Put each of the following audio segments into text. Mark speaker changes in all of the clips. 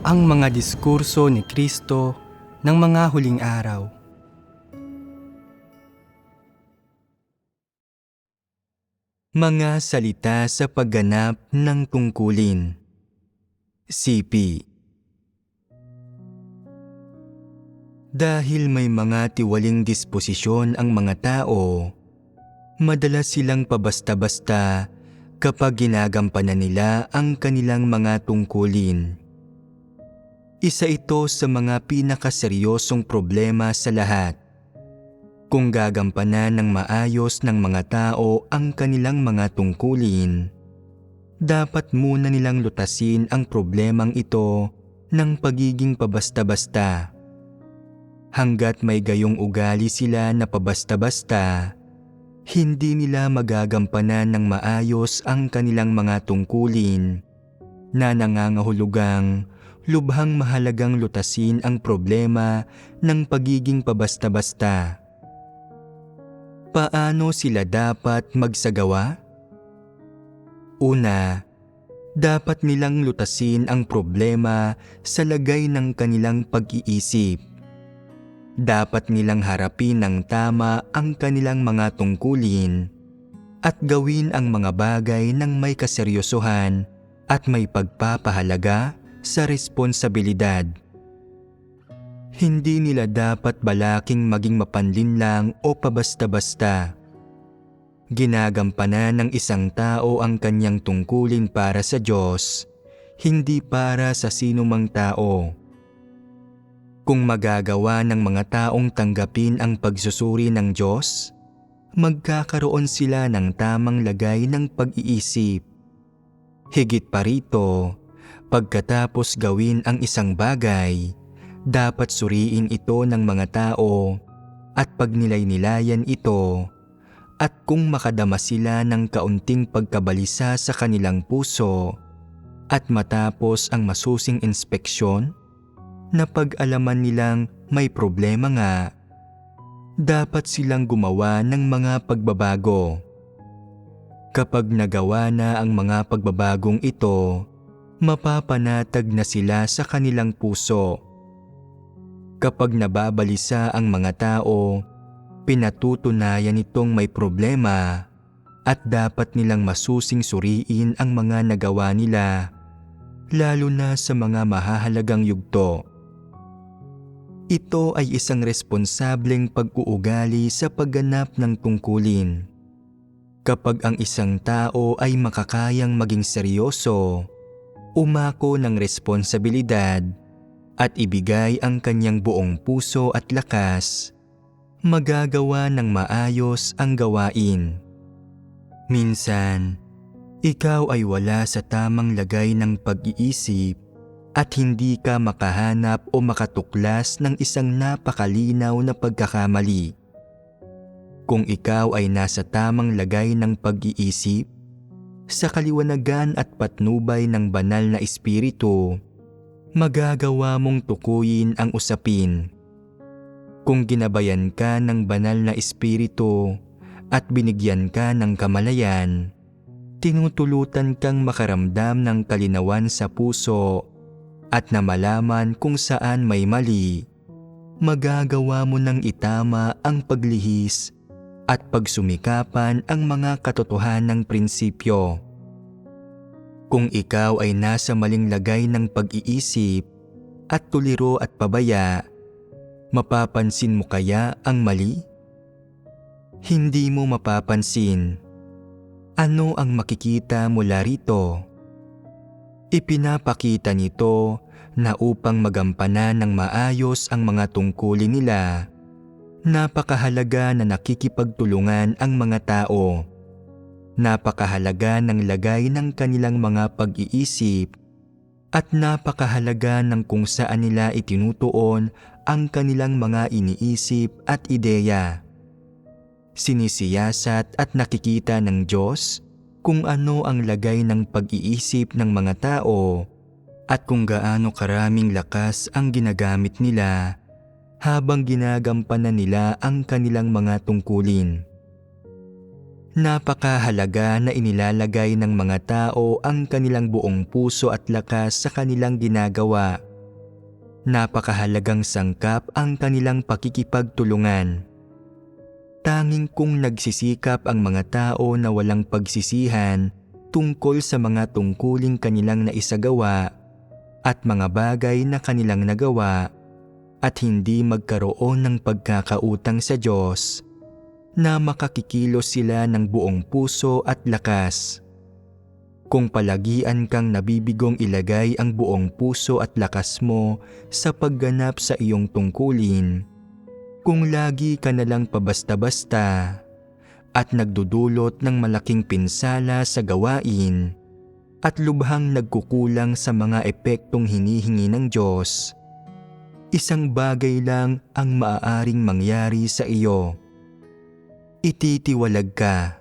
Speaker 1: ang mga diskurso ni Kristo ng mga huling araw. Mga salita sa pagganap ng tungkulin. CP Dahil may mga tiwaling disposisyon ang mga tao, madalas silang pabasta-basta kapag ginagampanan nila ang kanilang mga tungkulin. Isa ito sa mga pinakaseryosong problema sa lahat. Kung gagampanan ng maayos ng mga tao ang kanilang mga tungkulin, dapat muna nilang lutasin ang problemang ito ng pagiging pabasta-basta. Hanggat may gayong ugali sila na pabasta-basta, hindi nila magagampanan ng maayos ang kanilang mga tungkulin na nangangahulugang lubhang mahalagang lutasin ang problema ng pagiging pabasta-basta. Paano sila dapat magsagawa? Una, dapat nilang lutasin ang problema sa lagay ng kanilang pag-iisip. Dapat nilang harapin ng tama ang kanilang mga tungkulin at gawin ang mga bagay ng may kaseryosohan at may pagpapahalaga sa responsibilidad. Hindi nila dapat balaking maging mapanlinlang o pabasta-basta. Ginagampanan ng isang tao ang kanyang tungkulin para sa Diyos, hindi para sa sinumang tao. Kung magagawa ng mga taong tanggapin ang pagsusuri ng Diyos, magkakaroon sila ng tamang lagay ng pag-iisip. Higit pa rito, pagkatapos gawin ang isang bagay, dapat suriin ito ng mga tao at pagnilay-nilayan ito at kung makadama sila ng kaunting pagkabalisa sa kanilang puso at matapos ang masusing inspeksyon, na pag-alaman nilang may problema nga, dapat silang gumawa ng mga pagbabago. Kapag nagawa na ang mga pagbabagong ito, mapapanatag na sila sa kanilang puso. Kapag nababalisa ang mga tao, pinatutunayan itong may problema at dapat nilang masusing suriin ang mga nagawa nila, lalo na sa mga mahahalagang yugto. Ito ay isang responsableng pag-uugali sa pagganap ng tungkulin. Kapag ang isang tao ay makakayang maging seryoso, umako ng responsibilidad at ibigay ang kanyang buong puso at lakas, magagawa ng maayos ang gawain. Minsan, ikaw ay wala sa tamang lagay ng pag-iisip at hindi ka makahanap o makatuklas ng isang napakalinaw na pagkakamali. Kung ikaw ay nasa tamang lagay ng pag-iisip, sa kaliwanagan at patnubay ng banal na espiritu, magagawa mong tukuyin ang usapin. Kung ginabayan ka ng banal na espiritu at binigyan ka ng kamalayan, tinutulutan kang makaramdam ng kalinawan sa puso at na malaman kung saan may mali, magagawa mo ng itama ang paglihis at pagsumikapan ang mga katotohanang prinsipyo. Kung ikaw ay nasa maling lagay ng pag-iisip at tuliro at pabaya, mapapansin mo kaya ang mali? Hindi mo mapapansin. Ano ang makikita mula rito? Ipinapakita nito na upang magampanan ng maayos ang mga tungkulin nila, napakahalaga na nakikipagtulungan ang mga tao. Napakahalaga ng lagay ng kanilang mga pag-iisip at napakahalaga ng kung saan nila itinutuon ang kanilang mga iniisip at ideya. Sinisiyasat at nakikita ng Diyos kung ano ang lagay ng pag-iisip ng mga tao at kung gaano karaming lakas ang ginagamit nila habang ginagampanan nila ang kanilang mga tungkulin. Napakahalaga na inilalagay ng mga tao ang kanilang buong puso at lakas sa kanilang ginagawa Napakahalagang sangkap ang kanilang pakikipagtulungan. Tanging kung nagsisikap ang mga tao na walang pagsisihan tungkol sa mga tungkuling kanilang naisagawa at mga bagay na kanilang nagawa at hindi magkaroon ng pagkakautang sa Diyos na makakikilos sila ng buong puso at lakas. Kung palagian kang nabibigong ilagay ang buong puso at lakas mo sa pagganap sa iyong tungkulin, kung lagi ka nalang pabasta-basta at nagdudulot ng malaking pinsala sa gawain at lubhang nagkukulang sa mga epektong hinihingi ng Diyos, isang bagay lang ang maaaring mangyari sa iyo. Ititiwalag ka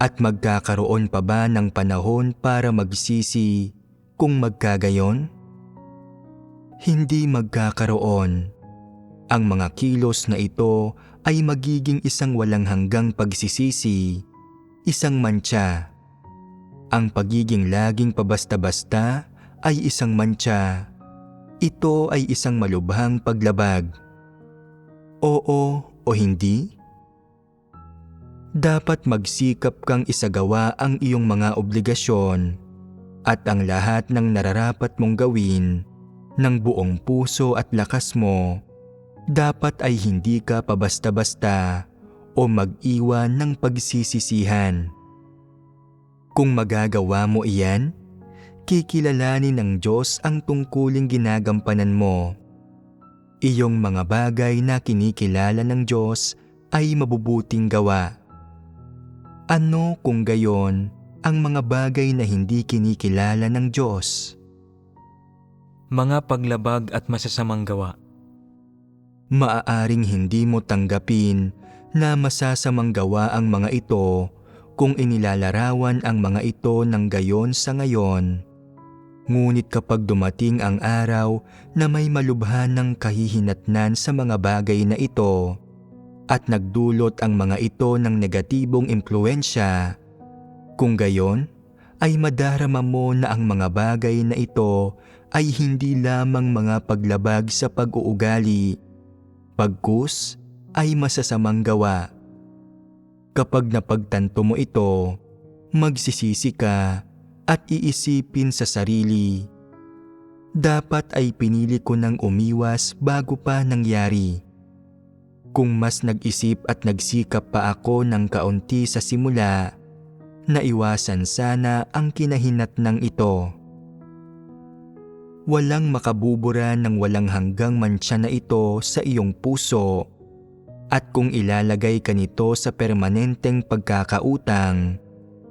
Speaker 1: at magkakaroon pa ba ng panahon para magsisi kung magkagayon? Hindi magkakaroon. Ang mga kilos na ito ay magiging isang walang hanggang pagsisisi, isang mantsa. Ang pagiging laging pabasta-basta ay isang mantsa. Ito ay isang malubhang paglabag. Oo o hindi? dapat magsikap kang isagawa ang iyong mga obligasyon at ang lahat ng nararapat mong gawin ng buong puso at lakas mo dapat ay hindi ka pabasta-basta o mag-iwan ng pagsisisihan. Kung magagawa mo iyan, kikilalanin ng Diyos ang tungkuling ginagampanan mo. Iyong mga bagay na kinikilala ng Diyos ay mabubuting gawa ano kung gayon ang mga bagay na hindi kinikilala ng Diyos?
Speaker 2: Mga paglabag at masasamang gawa.
Speaker 1: Maaaring hindi mo tanggapin na masasamang gawa ang mga ito kung inilalarawan ang mga ito ng gayon sa ngayon. Ngunit kapag dumating ang araw na may malubhan ng kahihinatnan sa mga bagay na ito, at nagdulot ang mga ito ng negatibong impluensya. Kung gayon, ay madarama mo na ang mga bagay na ito ay hindi lamang mga paglabag sa pag-uugali. Pagkus ay masasamang gawa. Kapag napagtanto mo ito, magsisisi ka at iisipin sa sarili. Dapat ay pinili ko ng umiwas bago pa nangyari kung mas nag-isip at nagsikap pa ako ng kaunti sa simula, naiwasan sana ang kinahinat ng ito. Walang makabubura ng walang hanggang mantsa na ito sa iyong puso at kung ilalagay ka nito sa permanenteng pagkakautang,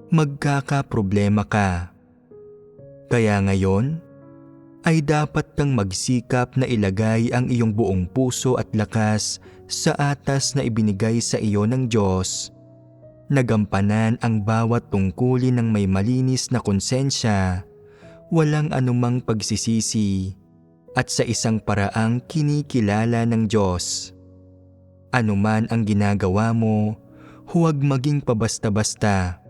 Speaker 1: magkakaproblema ka. Kaya ngayon, ay dapat kang magsikap na ilagay ang iyong buong puso at lakas sa atas na ibinigay sa iyo ng Diyos. Nagampanan ang bawat tungkulin ng may malinis na konsensya, walang anumang pagsisisi, at sa isang paraang kinikilala ng Diyos. Anuman ang ginagawa mo, huwag maging pabasta-basta.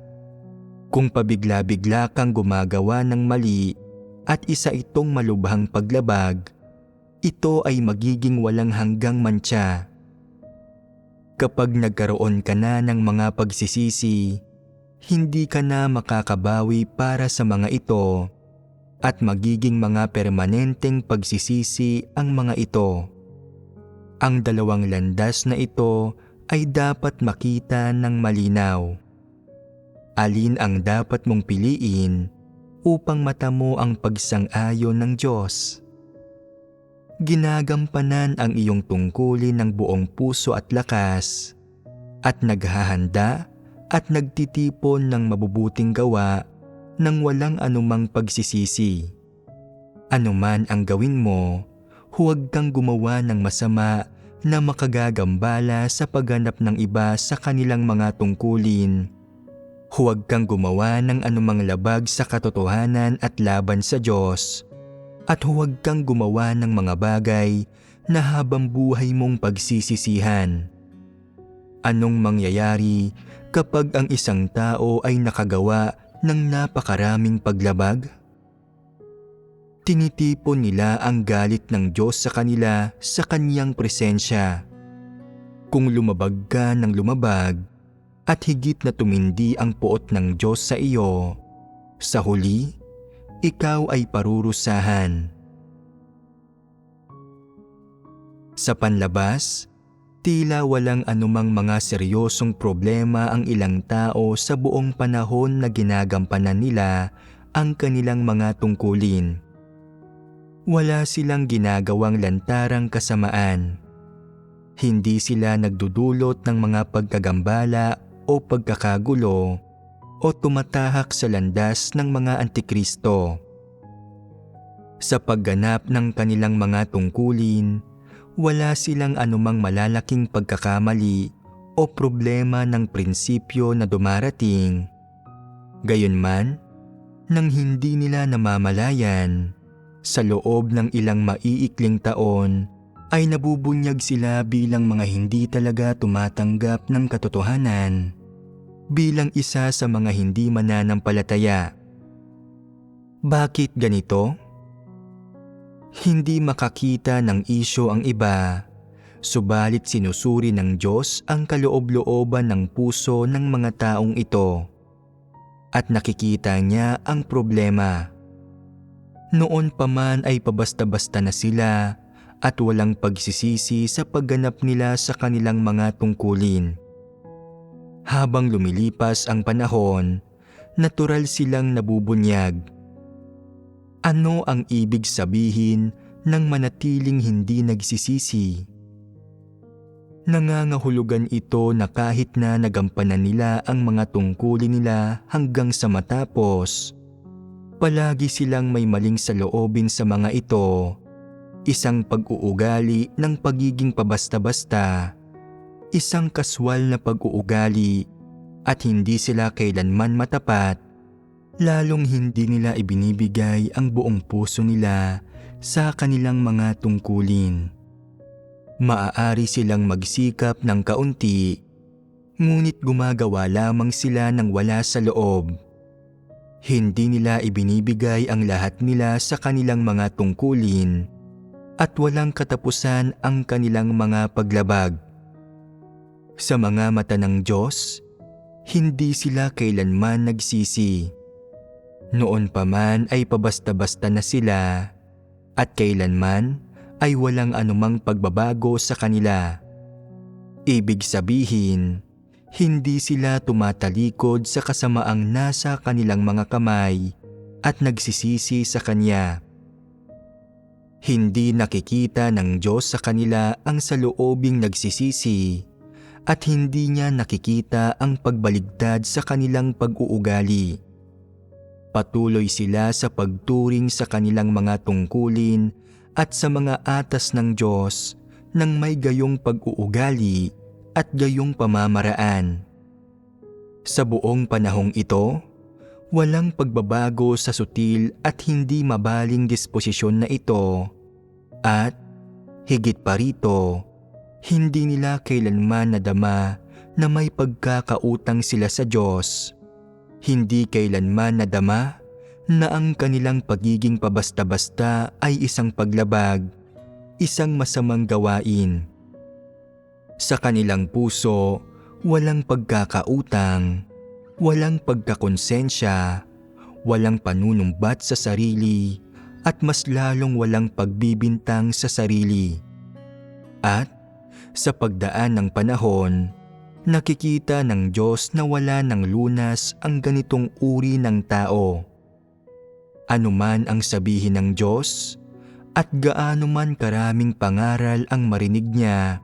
Speaker 1: Kung pabigla-bigla kang gumagawa ng mali, at isa itong malubhang paglabag, ito ay magiging walang hanggang mantsa. Kapag nagkaroon ka na ng mga pagsisisi, hindi ka na makakabawi para sa mga ito at magiging mga permanenteng pagsisisi ang mga ito. Ang dalawang landas na ito ay dapat makita ng malinaw. Alin ang dapat mong piliin upang matamo ang pagsang-ayon ng Diyos. Ginagampanan ang iyong tungkulin ng buong puso at lakas at naghahanda at nagtitipon ng mabubuting gawa ng walang anumang pagsisisi. Anuman ang gawin mo, huwag kang gumawa ng masama na makagagambala sa pagganap ng iba sa kanilang mga tungkulin Huwag kang gumawa ng anumang labag sa katotohanan at laban sa Diyos. At huwag kang gumawa ng mga bagay na habang buhay mong pagsisisihan. Anong mangyayari kapag ang isang tao ay nakagawa ng napakaraming paglabag? tinitipon nila ang galit ng Diyos sa kanila sa kanyang presensya. Kung lumabag ka ng lumabag at higit na tumindi ang puot ng Diyos sa iyo, sa huli, ikaw ay parurusahan. Sa panlabas, tila walang anumang mga seryosong problema ang ilang tao sa buong panahon na ginagampanan nila ang kanilang mga tungkulin. Wala silang ginagawang lantarang kasamaan. Hindi sila nagdudulot ng mga pagkagambala o pagkakagulo o tumatahak sa landas ng mga antikristo. Sa pagganap ng kanilang mga tungkulin, wala silang anumang malalaking pagkakamali o problema ng prinsipyo na dumarating. Gayunman, nang hindi nila namamalayan, sa loob ng ilang maiikling taon ay nabubunyag sila bilang mga hindi talaga tumatanggap ng katotohanan bilang isa sa mga hindi mananampalataya. Bakit ganito? Hindi makakita ng isyo ang iba, subalit sinusuri ng Diyos ang kaloob-looban ng puso ng mga taong ito. At nakikita niya ang problema. Noon pa man ay pabasta-basta na sila at walang pagsisisi sa pagganap nila sa kanilang mga tungkulin. Habang lumilipas ang panahon, natural silang nabubunyag. Ano ang ibig sabihin ng manatiling hindi nagsisisi? Nangangahulugan ito na kahit na nagampanan nila ang mga tungkulin nila hanggang sa matapos, palagi silang may maling sa loobin sa mga ito, isang pag-uugali ng pagiging pabasta-basta, isang kaswal na pag-uugali at hindi sila kailanman matapat, lalong hindi nila ibinibigay ang buong puso nila sa kanilang mga tungkulin. Maaari silang magsikap ng kaunti, ngunit gumagawa lamang sila ng wala sa loob. Hindi nila ibinibigay ang lahat nila sa kanilang mga tungkulin at walang katapusan ang kanilang mga paglabag. Sa mga mata ng Diyos, hindi sila kailanman nagsisi. Noon pa man ay pabasta-basta na sila at kailanman ay walang anumang pagbabago sa kanila. Ibig sabihin, hindi sila tumatalikod sa kasamaang nasa kanilang mga kamay at nagsisisi sa Kanya. Hindi nakikita ng Diyos sa kanila ang saloobing nagsisisi at hindi niya nakikita ang pagbaligtad sa kanilang pag-uugali. Patuloy sila sa pagturing sa kanilang mga tungkulin at sa mga atas ng Diyos ng may gayong pag-uugali at gayong pamamaraan. Sa buong panahong ito, walang pagbabago sa sutil at hindi mabaling disposisyon na ito at higit pa rito, hindi nila kailanman nadama na may pagkakautang sila sa Diyos. Hindi kailanman nadama na ang kanilang pagiging pabasta-basta ay isang paglabag, isang masamang gawain. Sa kanilang puso, walang pagkakautang, walang pagkakonsensya, walang panunumbat sa sarili, at mas lalong walang pagbibintang sa sarili. At sa pagdaan ng panahon, nakikita ng Diyos na wala ng lunas ang ganitong uri ng tao. Ano man ang sabihin ng Diyos, at gaano man karaming pangaral ang marinig niya,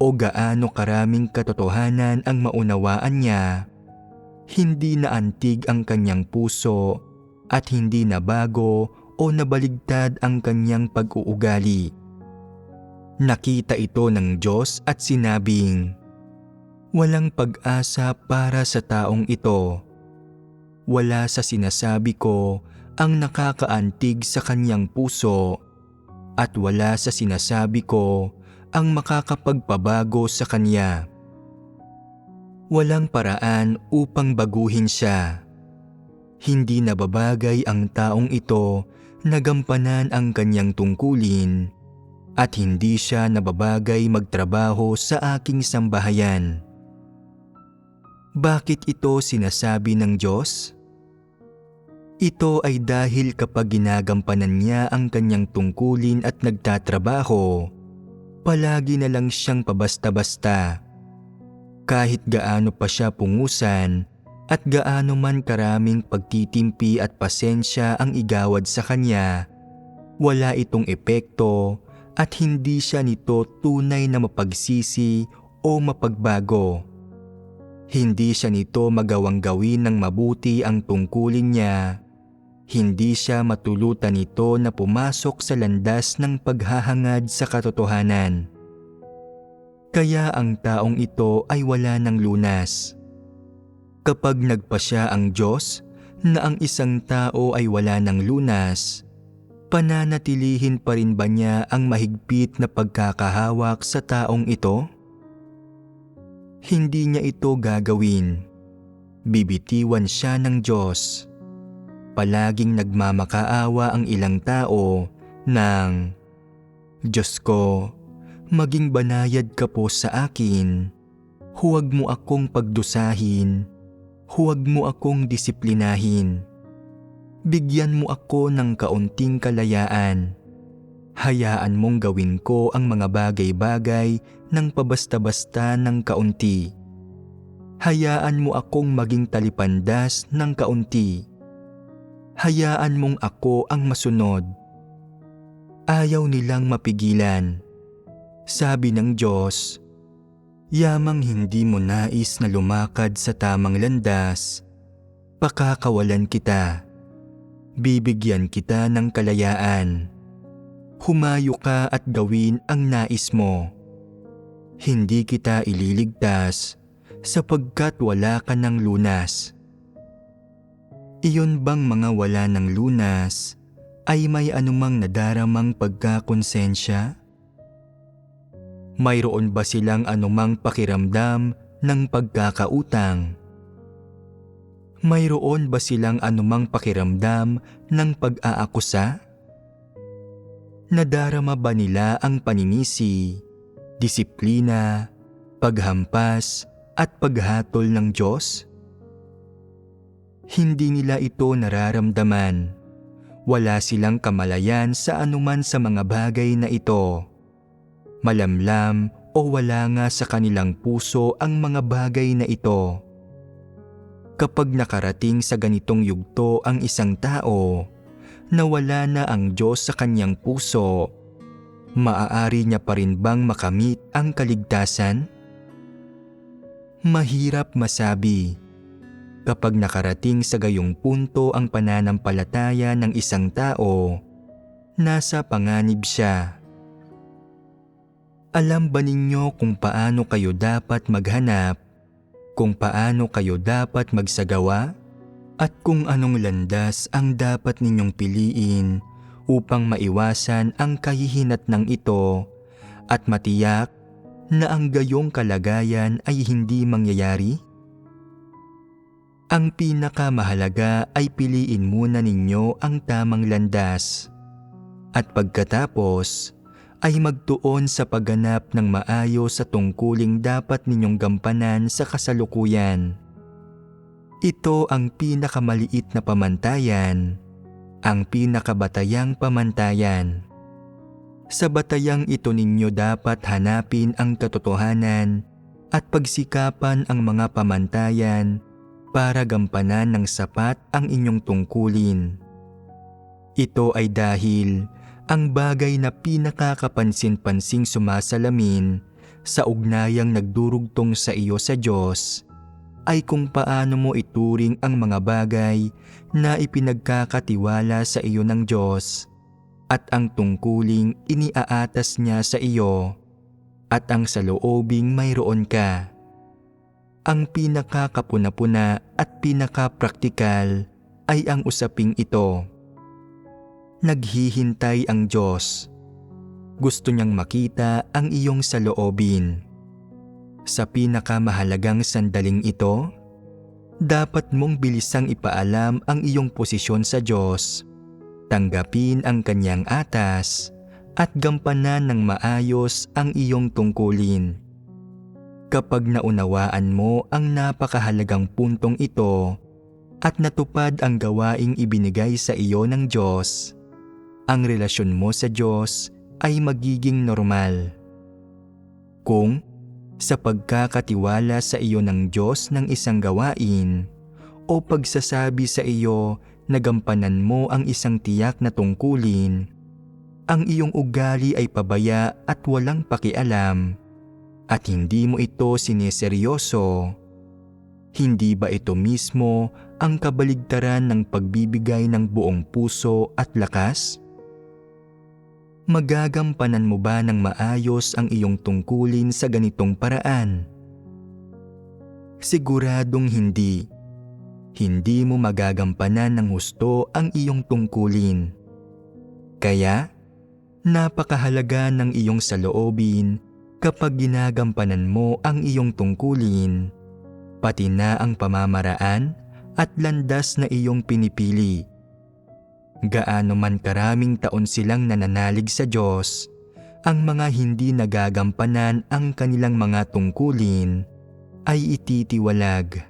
Speaker 1: o gaano karaming katotohanan ang maunawaan niya, hindi na antig ang kanyang puso at hindi na bago o nabaligtad ang kanyang pag-uugali. Nakita ito ng Diyos at sinabing, Walang pag-asa para sa taong ito. Wala sa sinasabi ko ang nakakaantig sa kanyang puso at wala sa sinasabi ko ang makakapagpabago sa kanya. Walang paraan upang baguhin siya. Hindi nababagay ang taong ito nagampanan ang kanyang tungkulin at hindi siya nababagay magtrabaho sa aking sambahayan. Bakit ito sinasabi ng Diyos? Ito ay dahil kapag ginagampanan niya ang kanyang tungkulin at nagtatrabaho, palagi na lang siyang pabasta-basta. Kahit gaano pa siya pungusan at gaano man karaming pagtitimpi at pasensya ang igawad sa kanya, wala itong epekto at hindi siya nito tunay na mapagsisi o mapagbago. Hindi siya nito magawang gawin ng mabuti ang tungkulin niya. Hindi siya matulutan nito na pumasok sa landas ng paghahangad sa katotohanan. Kaya ang taong ito ay wala ng lunas. Kapag nagpasya ang Diyos na ang isang tao ay wala ng lunas, pananatilihin pa rin ba niya ang mahigpit na pagkakahawak sa taong ito? Hindi niya ito gagawin. Bibitiwan siya ng Diyos. Palaging nagmamakaawa ang ilang tao ng Diyos ko, maging banayad ka po sa akin. Huwag mo akong pagdusahin. Huwag mo akong disiplinahin. Bigyan mo ako ng kaunting kalayaan. Hayaan mong gawin ko ang mga bagay-bagay ng pabasta-basta ng kaunti. Hayaan mo akong maging talipandas ng kaunti. Hayaan mong ako ang masunod. Ayaw nilang mapigilan. Sabi ng Diyos, Yamang hindi mo nais na lumakad sa tamang landas, pakakawalan kita. Bibigyan kita ng kalayaan. Humayo ka at gawin ang nais mo. Hindi kita ililigtas sapagkat wala ka ng lunas. Iyon bang mga wala ng lunas ay may anumang nadaramang pagkakonsensya? Mayroon ba silang anumang pakiramdam ng pagkakautang? Mayroon ba silang anumang pakiramdam ng pag-aakusa? Nadarama ba nila ang paninisi, disiplina, paghampas at paghatol ng Diyos? Hindi nila ito nararamdaman. Wala silang kamalayan sa anuman sa mga bagay na ito. Malamlam o wala nga sa kanilang puso ang mga bagay na ito. Kapag nakarating sa ganitong yugto ang isang tao, nawala na ang Diyos sa kanyang puso, maaari niya pa rin bang makamit ang kaligtasan? Mahirap masabi. Kapag nakarating sa gayong punto ang pananampalataya ng isang tao, nasa panganib siya. Alam ba ninyo kung paano kayo dapat maghanap, kung paano kayo dapat magsagawa, at kung anong landas ang dapat ninyong piliin upang maiwasan ang kahihinat ng ito at matiyak na ang gayong kalagayan ay hindi mangyayari? Ang pinakamahalaga ay piliin muna ninyo ang tamang landas at pagkatapos ay magtuon sa pagganap ng maayos sa tungkuling dapat ninyong gampanan sa kasalukuyan. Ito ang pinakamaliit na pamantayan, ang pinakabatayang pamantayan. Sa batayang ito ninyo dapat hanapin ang katotohanan at pagsikapan ang mga pamantayan para gampanan ng sapat ang inyong tungkulin. Ito ay dahil ang bagay na pinakakapansin-pansing sumasalamin sa ugnayang nagdurugtong sa iyo sa Diyos ay kung paano mo ituring ang mga bagay na ipinagkakatiwala sa iyo ng Diyos at ang tungkuling iniaatas niya sa iyo at ang sa loobing mayroon ka. Ang pinakakapuna-puna at pinakapraktikal ay ang usaping ito. Naghihintay ang Diyos. Gusto niyang makita ang iyong saloobin. Sa pinakamahalagang sandaling ito, dapat mong bilisang ipaalam ang iyong posisyon sa Diyos tanggapin ang kanyang atas at gampanan ng maayos ang iyong tungkulin. Kapag naunawaan mo ang napakahalagang puntong ito at natupad ang gawaing ibinigay sa iyo ng Diyos, ang relasyon mo sa Diyos ay magiging normal. Kung sa pagkakatiwala sa iyo ng Diyos ng isang gawain o pagsasabi sa iyo na gampanan mo ang isang tiyak na tungkulin, ang iyong ugali ay pabaya at walang pakialam at hindi mo ito sineseryoso, hindi ba ito mismo ang kabaligtaran ng pagbibigay ng buong puso at lakas? Magagampanan mo ba ng maayos ang iyong tungkulin sa ganitong paraan? Siguradong hindi. Hindi mo magagampanan ng husto ang iyong tungkulin. Kaya, napakahalaga ng iyong saloobin kapag ginagampanan mo ang iyong tungkulin, pati na ang pamamaraan at landas na iyong pinipili. Gaano man karaming taon silang nananalig sa Diyos, ang mga hindi nagagampanan ang kanilang mga tungkulin ay ititiwalag.